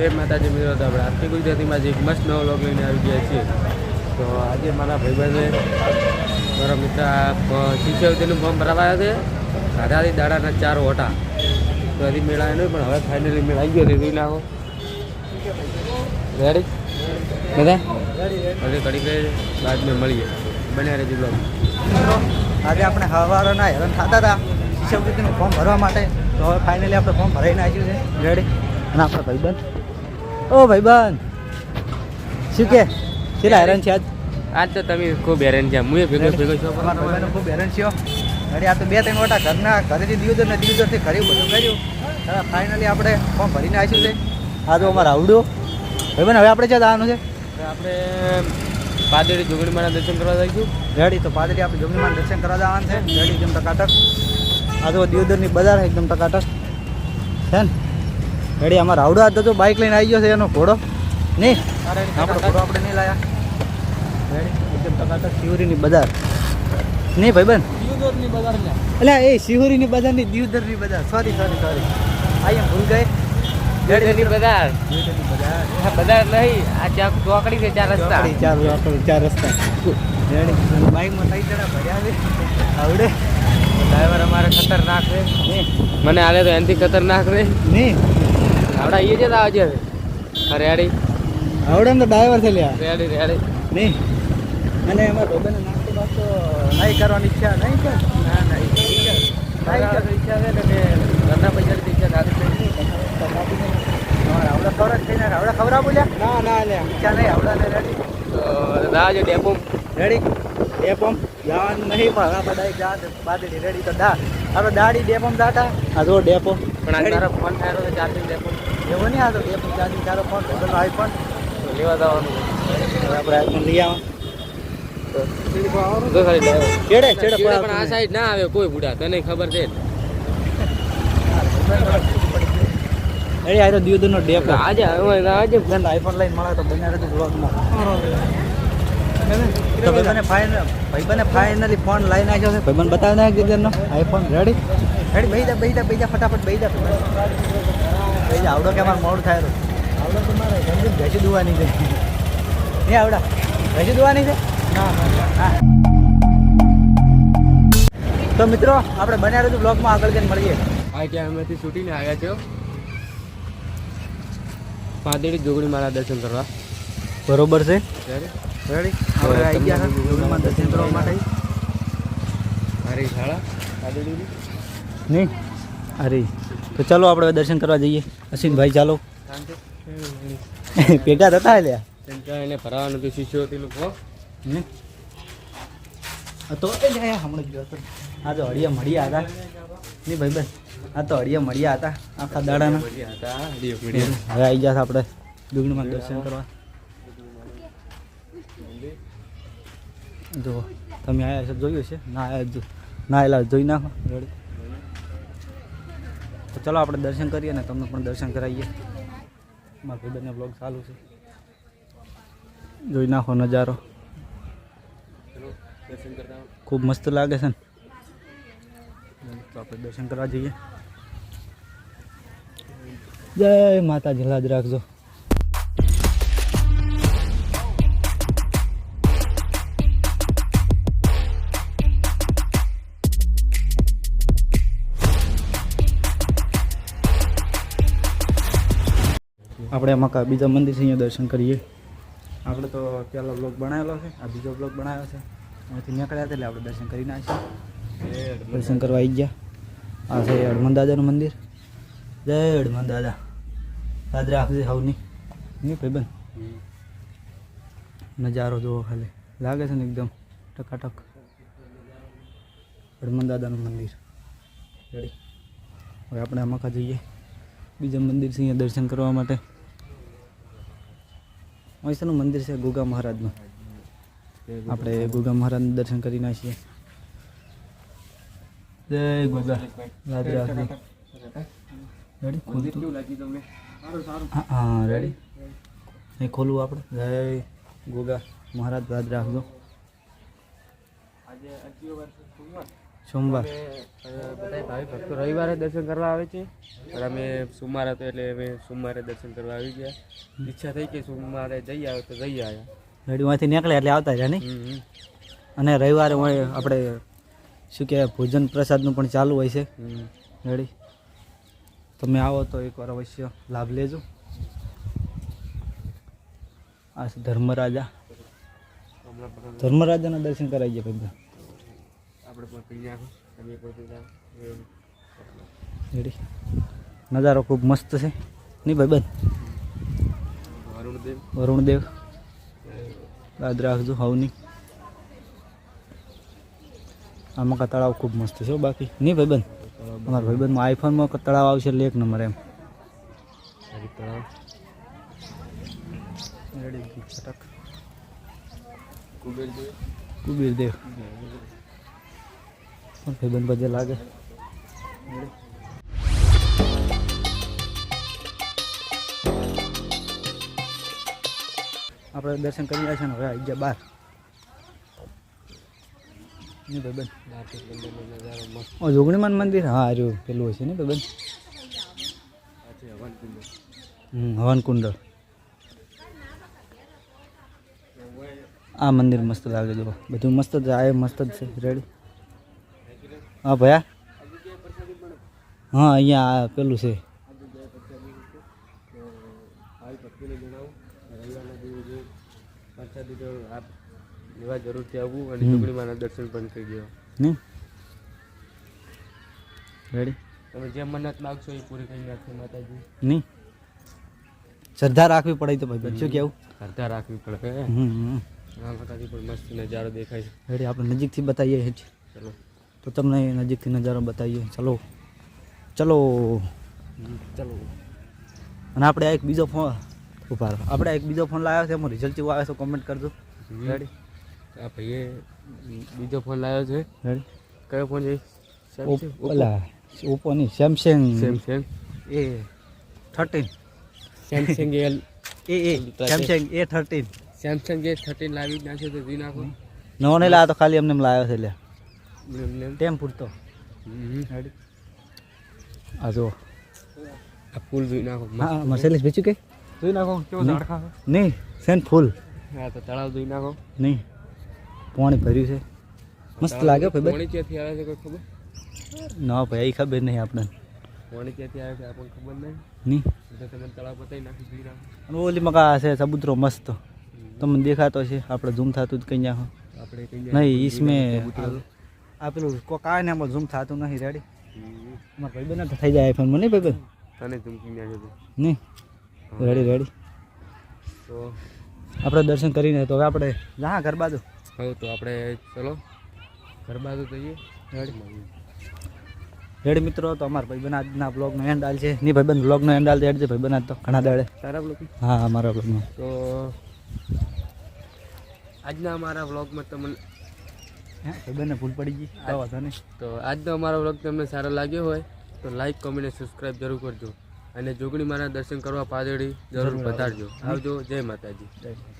જય માતાજી મિત્રો, તો આપણે આરતી ગુજરાતીમાં જે એક મસ્ત નવો લોગ લઈને આવી ગયા છીએ. તો આજે મારા ભાઈબંધે, મારા મિત્ર શિષ્યવૃત્તિનું ફોર્મ ભરાવાયા છે. રાધાથી દાડાના ચાર ઓટા. તો હજી મેળાય નહીં, પણ હવે ફાઇનલી મેળાઈ ગયો છે. જોઈ નાખો. રેડી બધા? હવે કડી ગઈ બાદ મેં મળીએ. બન્યા રહેજો બ્લોગ આજે આપણે હવારોના હેરાન થતા હતા શિષ્યવૃત્તિનું ફોર્મ ભરવા માટે. તો હવે ફાઇનલી આપણે ફોર્મ ભરાઈને આવ્યું છે. રેડી અને આપણા ભાઈબંધ? ઓ ભાઈ બન. શું કે? કેટલા હેરાન છે આજ? આજ તો તમે ખૂબ હેરાન છે. હું ભેગો ભેગો છો. ખૂબ હેરાન છો અરે આ તો બે ત્રણ વટા ઘરના ઘરેથી દિવદર ને દિવદરથી કર્યું બધું કર્યું. ફાઇનલી આપણે ફોર્મ ભરીને આવીશું છે. આ તો અમારે આવડ્યો ભાઈ બન હવે આપણે ક્યાં જવાનું છે? આપણે પાદળી જોગણી દર્શન કરવા જઈશું. રેડી તો પાદરી આપણે જમણીમાં દર્શન કરવા જવાનું છે. રેડી એકદમ ટકાટક. આ તો દિયોદરની બજાર એકદમ ટકાટક. છે ને? રેડી અમારા આવડો હતો તો બાઇક લઈને આવી ગયો છે એનો ઘોડો. નહીં. આપણો ઘોડો આપણે નહીં લાયા. રેડી એકદમ ટકાટક શિવરીની બજાર. નહીં ભાઈબંધ? એટલે એ શિવરીની બજારની દિયોદરની બજાર. સોરી સોરી સોરી આ એમ ભૂલ ગઈ. દિયોદરની બજાર. બધા નહીં આ ચાક ચોકડી છે ચાર રસ્તા. ચાર ચોકડી, ચાર રસ્તા. રેડી બાઇકમાં થઈ જણા ભર્યા છે. આવડે. ડ્રાઈવર અમારે ખતરનાક છે. નહીં. મને હાલે તો એનાથી ખતરનાક રે નહીં. આવડા એ જ આવજે રેડી આવડે ને ડ્રાઈવર છે લ્યા. Ready ready. નહીં. અને એમાં રોબેને નાસ્તો બાસ્તો નહીં કરવાની ઈચ્છા નહીં છે. ના ના ઈચ્છા ઈચ્છા છે કે ઘરના પૈસાની ઈચ્છા નથી આવડા ખબર જ થઈને આવડા ખબર બોલ્યા ના ના લે ઈચ્છા નહીં આવડા રેડી તો દાજો ડેપો. રેડી ડેપમ જવાનું નહીં પણ આ બધા જાત બાદડી રેડી તો દા આપણે દાડી ડેપમ દાતા આ જો ડેપો પણ આ તારો ફોન થયો છે ચાર્જિંગ ડેપો એવો નહીં આ તો ડેપમ ચાર્જિંગ તારો ફોન પેલો આઈફોન તો લેવા જવાનું. આપણે આઈફોન લઈ આવો. તો ચેડે ચેડે પણ આ સાઈડ ના આવે કોઈ બુડા તને ખબર છે અરે આ તો દિયોદરનો ડેપ. આજે હવે આજે ફ્રેન્ડ આઈફોન લઈને મળે તો બન્યા રહેતું બ્લોગમાં તો ભાઈબંધને ફાઇનલ ભાઈબંધને ફાઇનલી ફોન લઈને નાખ્યો છે. ભાઈબંધ બતાવી નાખ દીધેનો આઈફોન રેડી રેડી બેહી જા બેહી જા જા ફટાફટ બેહી જા બેહી જા આવડો કે અમારે મોડું થાય આવડો તો મારે ભેંસી દુવાની છે. નહીં આવડા. ભેંસી દુવાની છે? હા. તો મિત્રો આપણે બન્યા રહેતું બ્લોગમાં આગળ જઈને મળીએ. આ ત્યાં અમેથી છૂટીને આવ્યા છો પાંદેડી જોગણી મારા દર્શન કરવા. બરોબર છે. ત્યારે? રેડી આપણે આવી ગયા છે. દર્શન કરવા માટે શાળા નહીં અરે તો ચાલો આપણે દર્શન કરવા જઈએ. અશ્વિનભાઈ ચાલો. ભેગા થતા લ્યા. એને હતું હમ. તો હમણાં ગયો હતો. આ તો હળિયા મળ્યા હતા. નહીં ભાઈ બસ આ તો હળિયા મળ્યા હતા આખા દાડાના. હવે આવી ગયા છે આપણે દુગણીમાં દર્શન કરવા. જો તમે આવ્યા છો જોયું છે ના આયા જો ના આવેલા જોઈ નાખો, રેડી. તો ચલો આપણે દર્શન કરીએ ને તમને પણ દર્શન કરાવીએ. મારા ભાઈબંધને બ્લોગ ચાલુ છે. જોઈ નાખો નજારો. ખૂબ મસ્ત લાગે છે ને. તો આપણે દર્શન કરવા જઈએ. જય માતાજી લાજ રાખજો. આપણે એમાં બીજા મંદિર છે અહીંયા દર્શન કરીએ. આપણે તો પહેલો બ્લોગ બનાવેલો છે આ બીજો બ્લોગ બનાવ્યો છે. અહીંથી નીકળ્યા એટલે આપણે દર્શન કરીને નાખીએ દર્શન કરવા આવી ગયા. આ છે હનુમાન દાદાનું મંદિર. જય હડમન દાદા. દાદરા રાખજે હવની નહીં ભાઈબંધ? નજારો જોવો ખાલી. લાગે છે ને એકદમ ટકાટક. હનુમાન દાદાનું મંદિર. રેડી. હવે આપણે આમાં જઈએ. બીજા મંદિર છે અહીંયા દર્શન કરવા માટે. અહીંયાનું મંદિર છે ગુગા મહારાજનું. આપણે ગોગા મહારાજનું દર્શન કરીને નાખીએ. જય ગુગા. રેડી હા હા રેડી એ ખોલવું આપણે. જય ગોગા મહારાજ યાદ રાખજો આજે સોમવાર. બધા ભાઈ ભક્તો રવિવારે દર્શન કરવા આવે છે. પણ અમે સોમવાર હતો એટલે અમે સોમવારે દર્શન કરવા આવી ગયા. ઈચ્છા થઈ કે સોમવારે જઈ આવે તો જઈ આવ્યા રેડીમાંથી નીકળ્યા એટલે આવતા રહ્યા નહીં. અને રવિવારે આપણે શું કહેવાય ભોજન પ્રસાદનું પણ ચાલુ હોય છે. ઘડી રેડી તમે આવો તો એકવાર અવશ્ય લાભ લેજો. આ ધર્મરાજા. ધર્મરાજાના દર્શન કરાવી ગયા ભાઈ આપણે પણ નાખો. તમે પણ નજારો ખૂબ મસ્ત છે. નહીં ભાઈ બન? વરુણદેવ. વરુણદેવ. યાદ રાખજો હવની. આમાં તળાવ ખૂબ મસ્ત છે બાકી. નહીં ભાઈ બંધ અમારા ભાઈબંધમાં આઈફોનમાં તળાવ આવશે એટલે એક નંબર એમ. તળાવ દેવ પણ ભાઈબંધ બધે લાગે. આપણે દર્શન કરી રહ્યા છે ને હવે આવી ગયા બાર. જોગણીમાન મંદિર? હા આર્યું પેલું હશે ને ભાઈબંધ? હવન કુંડ આ મંદિર મસ્ત લાગે જો બધું મસ્ત જ, આ મસ્ત જ છે, રેડી. હા ભયા? હા અહીંયા પેલું છે. જરૂરથી આવવું અને હમ. દર્શન પણ થઈ ગયો નહીં રેડી તમે જે મન્નત માગશો એ પૂરી કરી નાખશે માતાજી નહીં શ્રદ્ધા રાખવી પડે તો ભાઈ શું કેવું? શ્રદ્ધા રાખવી પડે. માતાજી પણ મસ્ત નજારો દેખાય છે રેડી આપણે નજીકથી બતાવીએ ચલો. તો તમને નજીકથી નજારો બતાવીએ. ચલો. ચલો. ચલો. અને આપણે આ એક બીજો ફોન ઊભા આપણે એક બીજો ફોન લાવ્યો છે. એમાં રિઝલ્ટ કેવું આવે છે કોમેન્ટ કરજો. રેડી આ ભાઈએ બીજો ફોન લાવ્યો છે. રેડી કયો ફોન છે? ઓલા ઓપ્પોની Samsung Samsung A thirteen Samsung L A A Samsung A thirteen Samsung A thirteen લાવી નાખ્યો તો જી નાખો. નવો નહીં લાવ્યો તો ખાલી એમ લાવ્યો છે એટલે. ટેમ પૂરતો. આ જો. આ ફૂલ જોઈ નાખો. હા મર્સેલિસ વેચ્યું કે? જોઈ નાખો કેવો ઝાડખા નહીં સેન ફૂલ. હા તો તળાવ જોઈ નાખો. નહીં. પાણી ભર્યું છે. મસ્ત લાગે ભાઈ પાણી ક્યાંથી આવે છે કોઈ ખબર? ના ભાઈ ખબર નહીં આપણે પાણી ક્યાંથી આવે છે આપણને ખબર નહીં. નહીં. તો તમે તળાવ બતાવી નાખી જોઈ નાખો. ઓલી મકા છે સબુત્રો મસ્ત. તમને દેખાતો છે આપણે ઝૂમ થતું જ કઈ આપણે નહીં ઈસમેં આ પેલું કોક આવે ને આમાં ઝૂમ થતું નથી રેડી અમારા ભાઈ બને થઈ જાય આઈફોનમાં નહીં ભાઈ તને ચમકી નાખ્યો નહીં. રેડી રેડી તો? આપણે દર્શન કરીને તો હવે આપણે જા ઘર બાજુ? હવે તો આપણે ચલો. ઘર બાજુ જઈએ. રેડી રેડી મિત્રો તો અમારા ભાઈબંધ આજના બ્લોગનો એન્ડ આલ છે. નહીં ભાઈબંધ બ્લોગનો એન્ડ આલ છે. ભાઈ બના તો ઘણા દાડે. સારા લોકો હા મારા બ્લોગનો તો આજના અમારા વ્લોગમાં તમને હે ભૂલ પડી ગઈ. તો આજનો અમારો વ્લોગ તમને સારો લાગ્યો હોય તો લાઈક કોમેન્ટ અને સબસ્ક્રાઈબ જરૂર કરજો. અને જોગણી માના દર્શન કરવા પાદળી જરૂર પધારજો આવજો. જય માતાજી. જય માતાજી.